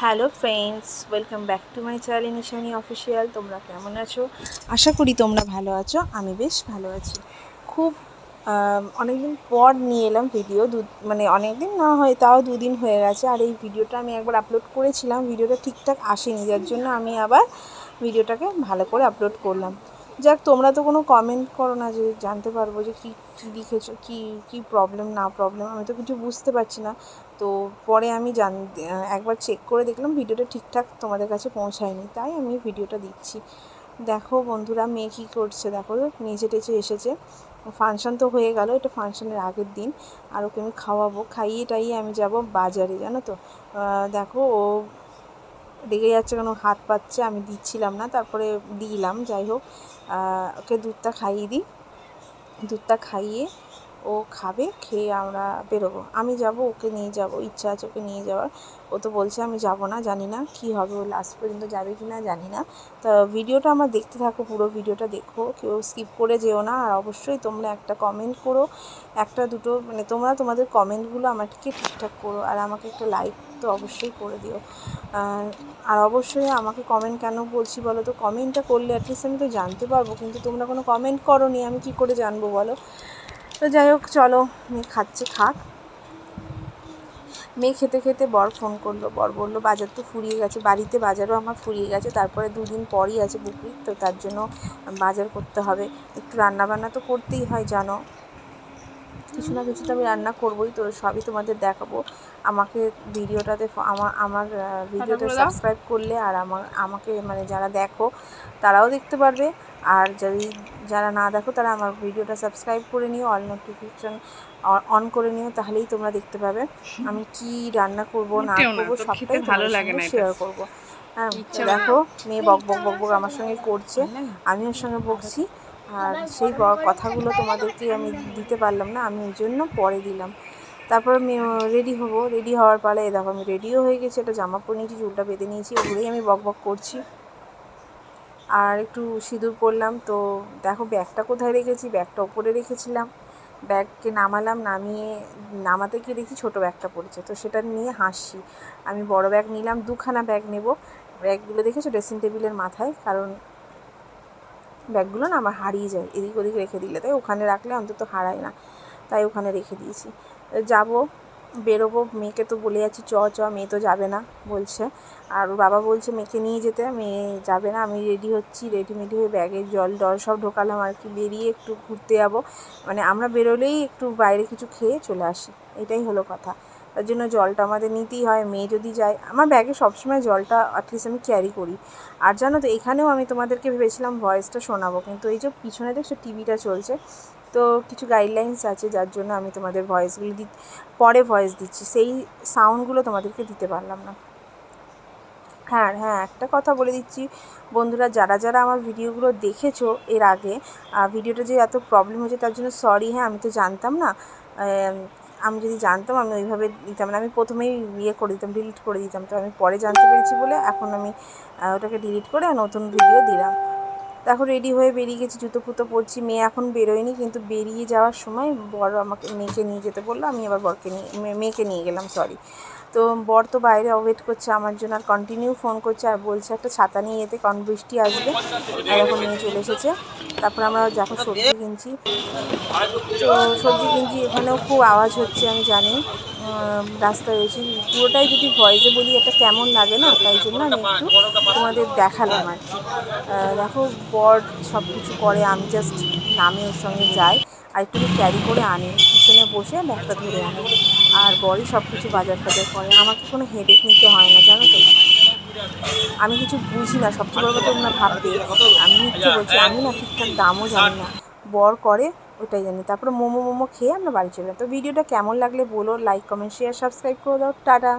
Hello friends welcome back to my channel Nishani official তোমরা কেমন আছো? আশা করি তোমরা ভালো আছো। আমি বেশ ভালো আছি। খুব অনেক দিন পর নিয়ে এলাম ভিডিও দু মানে অনেক দিন না হয়, তাও দুদিন হয়ে গেছে। আর এই ভিডিওটা আমি একবার আপলোড করেছিলাম। ভিডিওটা ঠিকঠাক আসেনি। যার জন্য আমি আবার ভিডিওটাকে ভালো করে আপলোড করলাম। যাক, তোমরা তো কোনো কমেন্ট করো না যে জানতে পারব যে কী কী লিখেছো, কী কী প্রবলেম না প্রবলেম আমি তো কিছু বুঝতে পারছি না। তো পরে আমি জান একবার চেক করে দেখলাম ভিডিওটা ঠিকঠাক তোমাদের কাছে পৌঁছায়নি, তাই আমি ভিডিওটা দিচ্ছি। দেখো বন্ধুরা, মেয়ে কী করছে? দেখো নিচে টেচে এসেছে। ফাংশান তো হয়ে গেল, এটা ফাংশানের আগের দিন, আর ওকে আমি খাওয়াবো। খাইয়ে টাইয়ে আমি যাব বাজারে, জানো তো? দেখো ও রেগে যাচ্ছে কেন হাত পাচ্ছে, আমি দিচ্ছিলাম না, তারপরে দিলাম, যাই হোক। ওকে দুধটা খাইয়ে দিই। দুধটা খাইয়ে ও খাবে, খেয়ে আমরা বেরোবো। আমি যাব, ওকে নিয়ে যাব, ইচ্ছা আছে ওকে নিয়ে যাওয়ার। ও তো বলছে আমি যাব না, জানি না কী হবে, ও লাস্ট পর্যন্ত যাবে কি না, জানি না। তা ভিডিওটা আমার দেখতে থাকো, পুরো ভিডিওটা দেখো। কেউ স্কিপ করে যেও না, আর অবশ্যই তোমরা একটা কমেন্ট করো। একটা দুটো মানে তোমরা তোমাদের কমেন্টগুলো আমাকে ঠিকঠাক করো, আর আমাকে একটা লাইক তো অবশ্যই করে দিও। আর অবশ্যই আমাকে কমেন্ট কেন বলছি বলো তো? কমেন্টটা করলে অ্যাটলিস্ট আমি তো জানতে পারব, কিন্তু তোমরা কোনো কমেন্ট করো নি আমি কি করে জানব বলো? তো যাই হোক, চলো, মেয়ে খাচ্ছে, খাক। মেয়ে খেতে খেতে বর ফোন করল। বর বলল, বাজার তো ফুরিয়ে গেছে, বাড়িতে বাজারও আমার ফুরিয়ে গেছে। তারপরে দুদিন পরই আছে বুকরি তো তার জন্য বাজার করতে হবে। একটু রান্নাবান্না তো করতেই হয়, জানো? কিছু না কিছু তো আমি রান্না করবোই তো সবই তোমাদের দেখাবো। আমাকে ভিডিওটাতে আমার আমার ভিডিওটা সাবস্ক্রাইব করলে আর আমার আমাকে মানে যারা দেখো তারাও দেখতে পারবে। আর যদি যারা না দেখো তারা আমার ভিডিওটা সাবস্ক্রাইব করে নিও অল নোটিফিকেশান অন করে নিও তাহলেই তোমরা দেখতে পাবে। আমি কি রান্না করব না করব সবটাই ভালো লাগে না শেয়ার করব। হ্যাঁ দেখো মেয়ে বক বক বক বক আমার সঙ্গে করছে আমি ওর সঙ্গে বকছি। আর সেই কথাগুলো তোমাদেরকে আমি দিতে পারলাম না, আমি ওই জন্য পরে দিলাম। তারপর আমি রেডি হব রেডি হওয়ার পালে দেখো আমি রেডিও হয়ে গেছি, একটা জামা পরে নিয়েছি, চুলটা বেঁধে নিয়েছি, ওগুলোই আমি বক বক করছি। আর একটু সিঁদুর পরলাম, তো দেখো ব্যাগটা কোথায় রেখেছি, ব্যাগটা ওপরে রেখেছিলাম। ব্যাগকে নামালাম, নামিয়ে নামাতে গিয়ে দেখি ছোটো ব্যাগটা পড়েছে, তো সেটা নিয়ে হাসছি। আমি বড় ব্যাগ নিলাম, দুখানা ব্যাগ নেব। ব্যাগগুলো দেখেছ? ড্রেসিং টেবিলের মাথায়, কারণ ব্যাগগুলো না আমার হারিয়ে যায়, এদিক ওদিক রেখে দিলে। তাই ওখানে রাখলে অন্তত হারায় না, তাই ওখানে রেখে দিয়েছি। যাব, বেরোবো, মেয়েকে তো বলে যাচ্ছি, চ চ, মেয়ে তো যাবে না, বলছে। আর বাবা বলছে, মেয়েকে নিয়ে যেতে, মেয়ে যাবে না, আমি রেডি হচ্ছি রেডি মেডি হয়ে ব্যাগে জল টল সব ঢোকালাম আর কি, বেরিয়ে একটু ঘুরতে যাব। মানে আমরা বেরোলেই একটু বাইরে কিছু খেয়ে চলে আসি, এটাই হলো কথা। তার জন্য জলটা আমাদের নিতেই হয়, মেয়ে যদি যায়, আমার ব্যাগে সবসময় জলটা অ্যাটলিস্ট আমি ক্যারি করি। আর জানো তো, এখানেও আমি তোমাদেরকে ভেবেছিলাম ভয়েসটা শোনাবো, কিন্তু এই যে পিছনে দেখছ টিভিটা চলছে, তো কিছু গাইডলাইন্স আছে যার জন্য আমি তোমাদের ভয়েসগুলো দি, পরে ভয়েস দিচ্ছি, সেই সাউন্ডগুলো তোমাদেরকে দিতে পারলাম না। হ্যাঁ হ্যাঁ একটা কথা বলে দিচ্ছি, বন্ধুরা, যারা যারা আমার ভিডিওগুলো দেখেছ এর আগে ভিডিওটা যে এত প্রবলেম হয়েছে তার জন্য সরি হ্যাঁ আমি তো জানতাম না আমি যদি জানতাম, আমি ওইভাবে দিতাম না। আমি প্রথমেই ইয়ে করে দিতাম ডিলিট করে দিতাম। তো আমি পরে জানতে পেরেছি বলে এখন আমি ওটাকে ডিলিট করে নতুন ভিডিও দিলাম। এখন রেডি হয়ে বেরিয়ে গেছি, জুতো ফুতো পরছি। মেয়ে এখন বেরোয়নি, কিন্তু বেরিয়ে যাওয়ার সময় বড় আমাকে, মেয়েকে নিয়ে যেতে বলল। আমি আবার বরকে নিয়ে মেয়েকে নিয়ে গেলাম সরি তো বর তো বাইরে ওয়েট করছে আমার জন্য আর কন্টিনিউ ফোন করছে আর বলছে একটা ছাতা নিয়ে যেতে, কারণ বৃষ্টি আসবে। আর এখন নিয়ে চলে এসেছে। তারপর আমরা যখন সবজি কিনছি। তো সবজি কিনছি, এখানেও খুব আওয়াজ হচ্ছে, আমি জানি। রাস্তায় এসে পুরোটাই যদি ভয়েসে বলি, এটা কেমন লাগে না? তাই জন্য আমি একটু তোমাদের দেখালাম আর কি। দেখো, বর সব কিছু করে, আমি জাস্ট নামে ওর সঙ্গে যাই। আর একটু ক্যারি করে আনি, পিছনে বসে ব্যাগটা ধরে আনি। আর বরই সব কিছু বাজার টাজার করে। আমাকে কোনো হেডেক নিতে হয় না, জানো তো? আমি কিছু বুঝি না সবচেয়ে বড় কথা তোমরা ভাবতে। আমি মিথ্যে বলছি, আমি না ঠিকঠাক দামও জানি না। বর করে, ওটাই জানি। তারপরে মোমো মোমো খেয়ে আমরা বাড়ি চলে তো ভিডিওটা কেমন লাগলে বলো লাইক কমেন্ট শেয়ার সাবস্ক্রাইব করে দাও। টাটা!